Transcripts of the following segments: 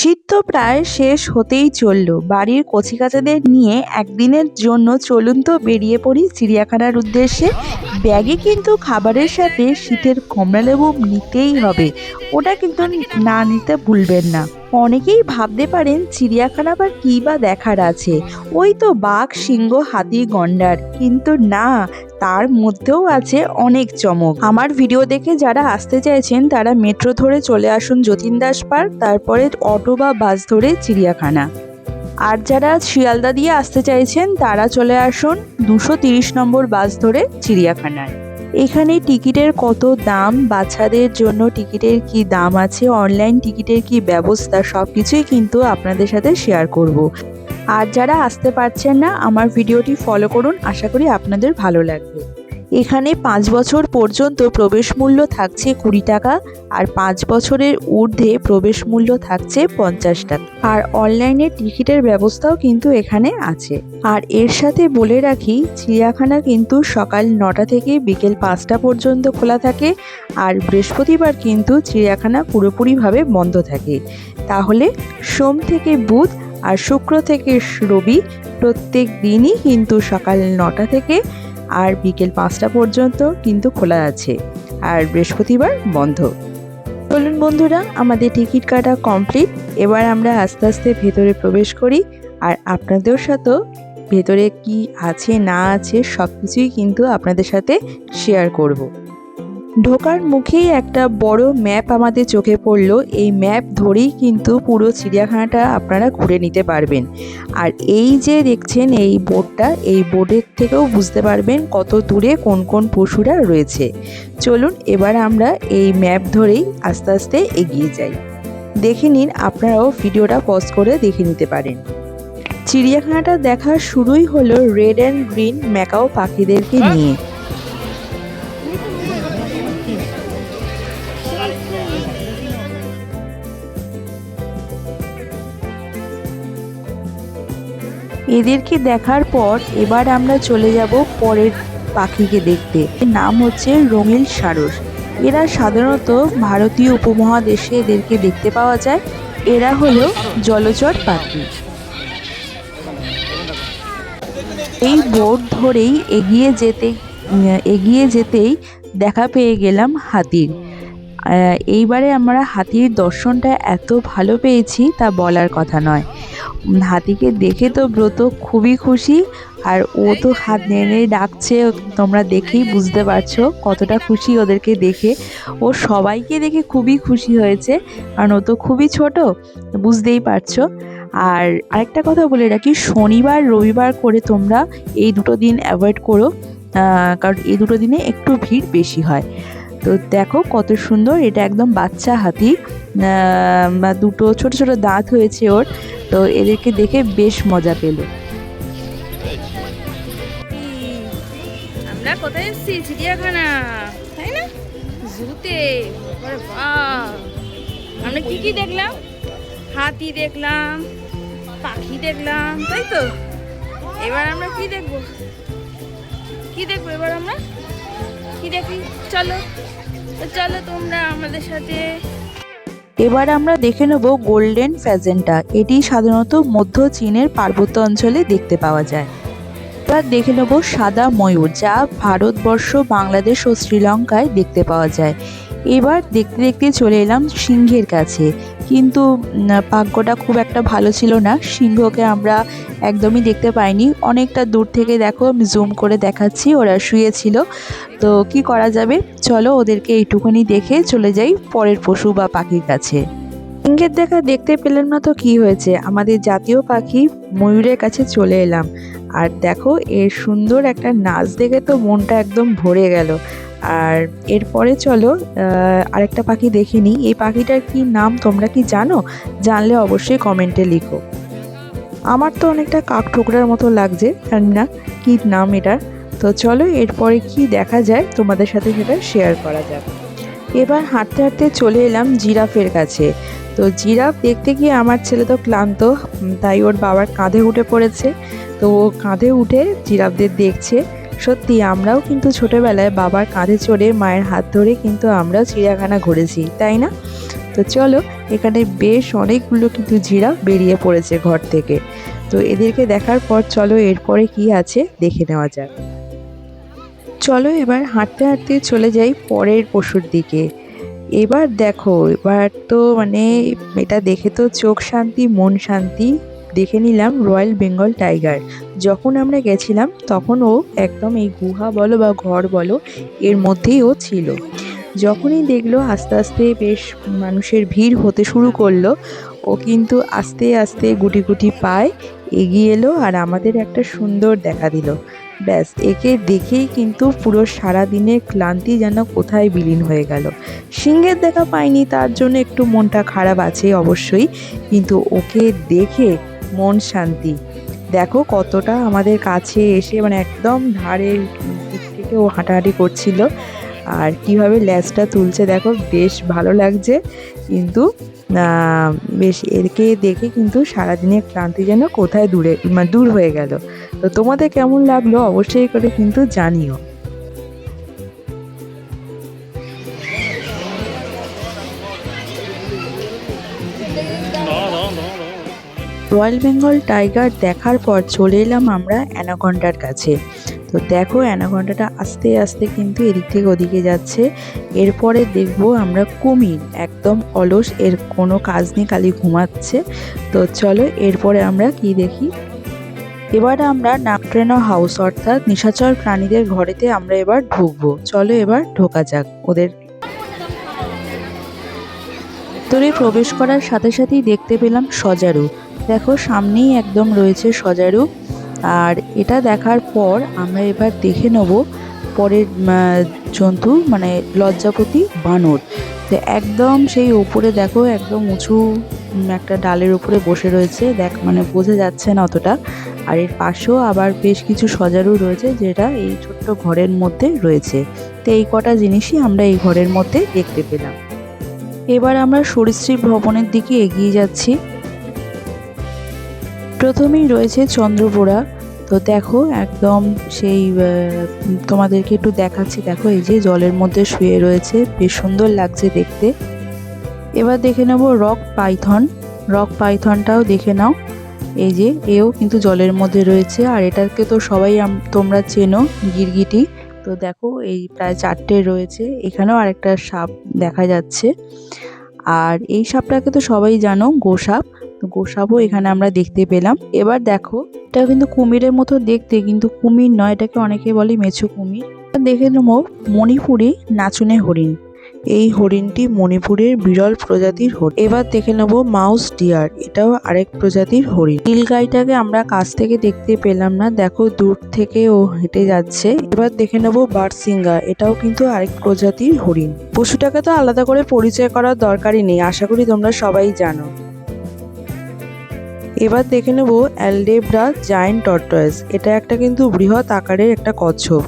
শীত তো প্রায় শেষ হতেই চলল। বাড়ির কচিকাচাদের নিয়ে একদিনের জন্য চলুন তো বেরিয়ে পড়ি চিড়িয়াখানার উদ্দেশ্যে। ব্যাগে কিন্তু খাবারের সাথে শীতের কমলালেবু নিতেই হবে। ওটা কিন্তু না নিতে ভুলবেন না। অনেকেই ভাবতে পারেন চিড়িয়াখানা বা কী বা দেখার আছে। ওই তো বাঘ, সিংহ, হাতি, গন্ডার। কিন্তু না তার মধ্যেও আছে অনেক চমক। আমার ভিডিও দেখে যারা আসতে চাইছেন, তারা মেট্রো ধরে চলে আসুন যতীন দাস পার্ক, তারপরে অটো বা বাস ধরে চিড়িয়াখানা। আর যারা শিয়ালদা দিয়ে আসতে চাইছেন, তারা চলে আসুন দুশো তিরিশ নম্বর বাস ধরে চিড়িয়াখানায়। এখানে টিকিটের কত দাম, বাচ্চাদের জন্য টিকিটের কি দাম আছে অনলাইন টিকিটের কি ব্যবস্থা সব কিছুই কিন্তু আপনাদের সাথে শেয়ার করব। আর যারা আসতে পারছেন না, আমার ভিডিওটি ফলো করুন। আশা করি আপনাদের ভালো লাগবে। এখানে পাঁচ বছর পর্যন্ত প্রবেশ মূল্য থাকছে কুড়ি টাকা আর পাঁচ বছরের ঊর্ধ্বে প্রবেশ মূল্য থাকছে পঞ্চাশ টাকা। আর অনলাইনে টিকিটের ব্যবস্থাও কিন্তু এখানে আছে। আর এর সাথে বলে রাখি, চিড়িয়াখানা কিন্তু সকাল নটা থেকে বিকেল পাঁচটা পর্যন্ত খোলা থাকে আর বৃহস্পতিবার কিন্তু চিড়িয়াখানা পুরোপুরিভাবে বন্ধ থাকে। তাহলে সোম থেকে বুধ আর শুক্র থেকে রবি প্রত্যেক দিনই কিন্তু সকাল নটা থেকে আর বিকেল পাঁচটা পর্যন্ত কিন্তু খোলা আছে আর বৃহস্পতিবার বন্ধ চলুন বন্ধুরা, আমাদের টিকিট কাটা কমপ্লিট এবার আমরা আস্তে আস্তে ভেতরে প্রবেশ করি আর আপনাদের সাথেও ভেতরে কি আছে না আছে সব কিছুই কিন্তু আপনাদের সাথে শেয়ার করব। ঢোকার মুখেই একটা বড় ম্যাপ আমাদের চোখে পড়ল। এই ম্যাপ ধরেই কিন্তু পুরো চিড়িয়াখানাটা আপনারা ঘুরে নিতে পারবেন। আর এই যে দেখছেন এই বোর্ডটা এই বোর্ডের থেকেও বুঝতে পারবেন কত দূরে কোন কোন পশুরা রয়েছে। চলুন এবার আমরা এই ম্যাপ ধরেই আস্তে আস্তে এগিয়ে যাই। দেখে নিন আপনারাও ভিডিওটা পজ করে দেখে নিতে পারেন। চিড়িয়াখানাটা দেখা শুরুই হলো রেড অ্যান্ড গ্রিন ম্যাকাও পাখিদেরকে নিয়ে। এদেরকে দেখার পর এবার আমরা চলে যাব পরের পাখিকে দেখতে। এর নাম হচ্ছে রঙিল সারস। এরা সাধারণত ভারতীয় উপমহাদেশে এদেরকে দেখতে পাওয়া যায়। এরা হলো জলচর পাখি। এই বোর্ড ধরেই এগিয়ে যেতে, এগিয়ে যেতেই দেখা পেয়ে গেলাম হাতির। এইবারে আমরা হাতির দর্শনটা এত ভালো পেয়েছি তা বলার কথা নয়। হাতিকে দেখে তো ব্রত খুবই খুশি, আর ও তো হাত নেড়ে নেড়ে ডাকছে, তোমরা দেখেই বুঝতে পারছ কতটা খুশি ওদেরকে দেখে। ও সবাইকে দেখে খুবই খুশি হয়েছে, কারণ ও তো খুবই ছোট, বুঝতেই পারছ। আর আরেকটা কথা বলে রাখি, শনিবার, রবিবার করে তোমরা এই দুটো দিন অ্যাভয়েড করো কারণ এই দুটো দিনে একটু ভিড় বেশি হয়। তো দেখো কত সুন্দর, এটা একদম বাচ্চা হাতি। দুটো ছোট ছোট দাঁত হয়েছে ওর, তো এদেরকে দেখে বেশ মজা পেল। আমরা কোথায় এসেছি? চিড়িয়াখানা, তাই না? জুতে আমরা কি কি দেখলাম? হাতি দেখলাম, পাখি দেখলাম, তাই তো? এবার আমরা কি দেখব? কি দেখব এবার আমরা? দেখি চলো চলো তোমরা আমাদের সাথে। এবার আমরা দেখে নেব গোল্ডেন ফ্যাজেন্টা। এটি সাধারণত মধ্য চীনের পার্বত্য অঞ্চলে দেখতে পাওয়া যায়। এবার দেখে নেব সাদা ময়ূর, যা ভারতবর্ষ, বাংলাদেশ ও শ্রীলঙ্কায় দেখতে পাওয়া যায়। এবার দেখতে দেখতে চলে এলাম সিংহের কাছে। কিন্তু ভাগ্যটা খুব একটা ভালো ছিল না। সিংহকে আমরা একদমই দেখতে পাইনি। অনেকটা দূর থেকে দেখো, আমি জুম করে দেখাচ্ছি, ওরা শুয়েছিল। তো কি করা যাবে? চলো ওদেরকে এইটুকুনি দেখে চলে যাই পরের পশু বা পাখির কাছে। সিংহের দেখা দেখতে পেলাম না তো কি হয়েছে? আমাদের জাতীয় পাখি ময়ূরের কাছে চলে এলাম। আর দেখো, এর সুন্দর একটা নাচ দেখে তো মনটা একদম ভরে গেল। আর এরপরে চলো আরেকটা পাখি দেখে নিই। এই পাখিটার কি নাম তোমরা কি জানো? জানলে অবশ্যই কমেন্টে লিখো। আমার তো অনেকটা কাক ঠোকরার মতো লাগছে জানি না, কী নাম এটার? তো চলো, এরপরে কি দেখা যায়, তোমাদের সাথে সেটা শেয়ার করা যাক। এবার হাঁটতে হাঁটতে চলে এলাম জিরাফের কাছে। তো জিরাফ দেখতে গিয়ে আমার ছেলে তো ক্লান্ত তাই ওর বাবার কাঁধে উঠে পড়েছে। তো ও কাঁধে উঠে জিরাফদের দেখছে। সত্যি আমরাও কিন্তু ছোটবেলায় বাবার কাঁধে চড়ে মায়ের হাত ধরে কিন্তু আমরাও চিড়িয়াখানা ঘুরেছি, তাই না? তো চলো, এখানে বেশ অনেকগুলো কিন্তু জিরাফ বেরিয়ে পড়েছে ঘর থেকে। তো এদেরকে দেখার পর চলো এরপরে কি আছে দেখে নেওয়া যাক। চলো এবার হাঁটতে হাঁটতে চলে যাই পরের পশুর দিকে। এবার দেখো, এবার তো মানে এটা দেখে তো চোখ শান্তি, মন শান্তি। দেখে নিলাম রয়্যাল বেঙ্গল টাইগার। যখন আমরা গেছিলাম, তখন ও একদম এই গুহা বলো বা ঘর বলো, এর মধ্যেই ও ছিল। যখনই দেখল আস্তে আস্তে বেশ মানুষের ভিড় হতে শুরু করল, ও কিন্তু আস্তে আস্তে গুটি গুটি পায় এগিয়ে এলো আর আমাদের একটা সুন্দর দেখা দিল। ব্যাস, একে দেখেই কিন্তু পুরো সারা দিনের ক্লান্তি যেন কোথায় বিলীন হয়ে গেল। সিংহের দেখা পাইনি, তার জন্য একটু মনটা খারাপ আছে অবশ্যই, কিন্তু ওকে দেখে মন শান্তি। দেখো কতটা আমাদের কাছে এসে মানে একদম ধারের দিক থেকে ও হাঁটাহাঁটি করছিল। আর কীভাবে ল্যাজটা তুলছে দেখো, বেশ ভালো লাগছে। কিন্তু বেশ এরকে দেখে কিন্তু সারাদিনের ক্লান্তি যেন কোথায় দূরে মানে দূর হয়ে গেল। তো তোমাদের কেমন লাগল অবশ্যই করে কিন্তু জানিও। রয়্যাল বেঙ্গল টাইগার দেখার পর চলে এলাম আমরা অ্যানাকন্ডার কাছে। তো দেখো অ্যানাকন্ডাটা আস্তে আস্তে কিন্তু এদিক থেকে ওদিকে যাচ্ছে। এরপরে দেখব আমরা কুমির, একদম অলস, এর কোনো কাজ নেই, খালি ঘুমাচ্ছে। তো চলো এরপরে আমরা কি দেখি? এবার আমরা নাকট্রেনা হাউস, অর্থাৎ নিশাচর প্রাণীদের ঘরেতে আমরা এবার ঢুকবো। চলো এবার ঢোকা যাক, ওদের ভেতরে প্রবেশ করার সাথে সাথেই দেখতে পেলাম সজারু। দেখো, সামনেই একদম রয়েছে সজারু। আর এটা দেখার পর আমরা এবার দেখে নেব পরের জন্তু মানে লজ্জাপতি বানর। তো একদম সেই ওপরে দেখো, একদম উঁচু একটা ডালের উপরে বসে রয়েছে। দেখ মানে বোঝা যাচ্ছে না অতটা। আর এর পাশেও আবার বেশ কিছু সজারু রয়েছে, যেটা এই ছোট্ট ঘরের মধ্যে রয়েছে। তো এই কটা জিনিসই আমরা এই ঘরের মধ্যে দেখতে পেলাম। এবার আমরা সরীসৃপ ভবনের দিকে এগিয়ে যাচ্ছি। প্রথমেই রয়েছে চন্দ্রপোড়া। তো দেখো, একদম সেই তোমাদেরকে একটু দেখাচ্ছি। দেখো, এই যে জলের মধ্যে শুয়ে রয়েছে। বেশ সুন্দর লাগছে দেখতে। এবার দেখে নেব রক পাইথন। রক পাইথনটাও দেখে নাও। এই যে, এও কিন্তু জলের মধ্যে রয়েছে। আর এটাকে তো সবাই তোমরা চেনো, গিরগিটি। তো দেখো, এই প্রায় চারটে রয়েছে। এখানেও আরেকটা সাপ দেখা যাচ্ছে। আর এই সাপটাকে তো সবাই জানো, গোসাপ। তো গোসাপও এখানে আমরা দেখতে পেলাম। এবার দেখো, এটা কিন্তু কুমিরের মতো দেখতে, কিন্তু কুমির নয়, এটাকে অনেকে বলে মেছো কুমির। দেখে নেব, মণিপুরি নাচুনে হরিণ। এই হরিণটি মণিপুরের বিরল প্রজাতির হরিণ। এবার দেখে নেব মাউস ডিয়ার। এটাও আরেক প্রজাতির হরিণ। নীলগাইটাকে আমরা কাছ থেকে দেখতে পেলাম না। দেখো, দূর থেকে ও হেঁটে যাচ্ছে। এবার দেখে নেব বারসিঙ্গা। এটাও কিন্তু আরেক প্রজাতির হরিণ। পশুটাকে তো আলাদা করে পরিচয় করার দরকারই নেই। আশা করি তোমরা সবাই জানো। এবার দেখে নেব অ্যালডেব্রা জায়েন্ট টর্টয়েস। এটা একটা কিন্তু বৃহৎ আকারের একটা কচ্ছপ।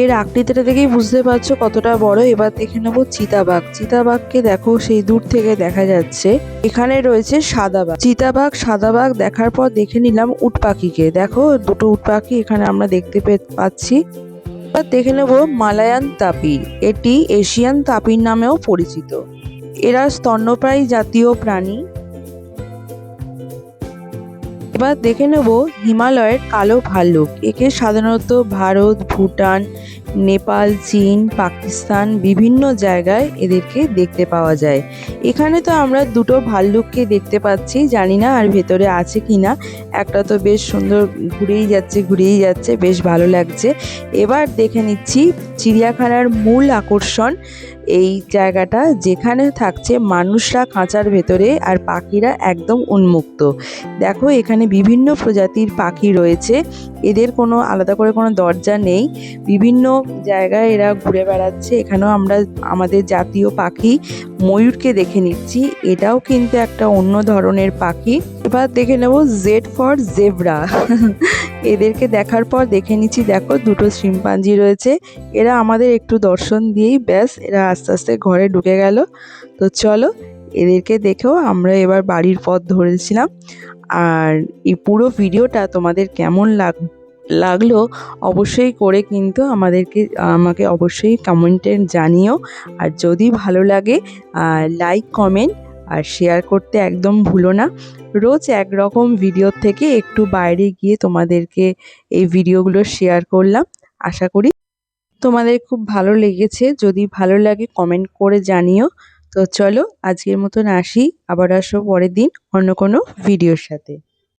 এর আকৃতিটা দেখেই বুঝতে পারছ কতটা বড়। এবার দেখে নেব চিতাবাঘ। চিতাবাঘকে দেখো সেই দূর থেকে দেখা যাচ্ছে। এখানে রয়েছে সাদাবাঘ চিতাবাঘ সাদাবাঘ দেখার পর দেখে নিলাম উট পাখিকে। দেখো, দুটো উট পাখি এখানে আমরা দেখতে পাচ্ছি। এবার দেখে নেব মালায়ান তাপির এটি এশিয়ান তাপির নামেও পরিচিত। এরা স্তন্যপ্রায়ী জাতীয় প্রাণী। এবার দেখে নেব হিমালয়ের কালো ভাল্লুক। একে সাধারণত ভারত, ভুটান, নেপাল, চীন, পাকিস্তান বিভিন্ন জায়গায় এদেরকে দেখতে পাওয়া যায়। এখানে তো আমরা দুটো ভাল্লুককে দেখতে পাচ্ছি, জানি না আর ভেতরে আছে কি না একটা তো বেশ সুন্দর ঘুরেই যাচ্ছে ঘুরেই যাচ্ছে, বেশ ভালো লাগছে। এবার দেখে নিচ্ছি চিড়িয়াখানার মূল আকর্ষণ এই জায়গাটা যেখানে থাকছে মানুষরা খাঁচার ভেতরে আর পাখিরা একদম উন্মুক্ত। দেখো, এখানে বিভিন্ন প্রজাতির পাখি রয়েছে। এদের কোনো আলাদা করে কোনো দরজা নেই। বিভিন্ন জায়গায় এরা ঘুরে বেড়াচ্ছে। এখানেও আমরা, আমাদের জাতীয় পাখি ময়ূরকে দেখে নিচ্ছি। এটাও কিন্তু একটা অন্য ধরনের পাখি। এবার দেখে নেব জেড ফর জেব্রা এদেরকে দেখার পর দেখে নিচ্ছি, দেখো, দুটো শিম্পাঞ্জি রয়েছে। এরা আমাদের একটু দর্শন দিয়েই ব্যাস, এরা আস্তে আস্তে ঘরে ঢুকে গেল। তো চলো, এদেরকে দেখেও আমরা এবার বাড়ির পথ ধরেছিলাম। আর এই পুরো ভিডিওটা তোমাদের কেমন লাগ লাগল, অবশ্যই করে কিন্তু আমাদেরকে, আমাকে অবশ্যই কমেন্টে জানিও। আর যদি ভালো লাগে লাইক কমেন্ট আর শেয়ার করতে একদম ভুলো না। রোজ একরকম ভিডিও থেকে একটু বাইরে গিয়ে তোমাদেরকে এই ভিডিওগুলো শেয়ার করলাম। আশা করি তোমাদের খুব ভালো লেগেছে। যদি ভালো লাগে কমেন্ট করে জানিও। তো চলো, আজকের মতন আসি। আবার আসো পরের দিন অন্য কোনো ভিডিওর সাথে।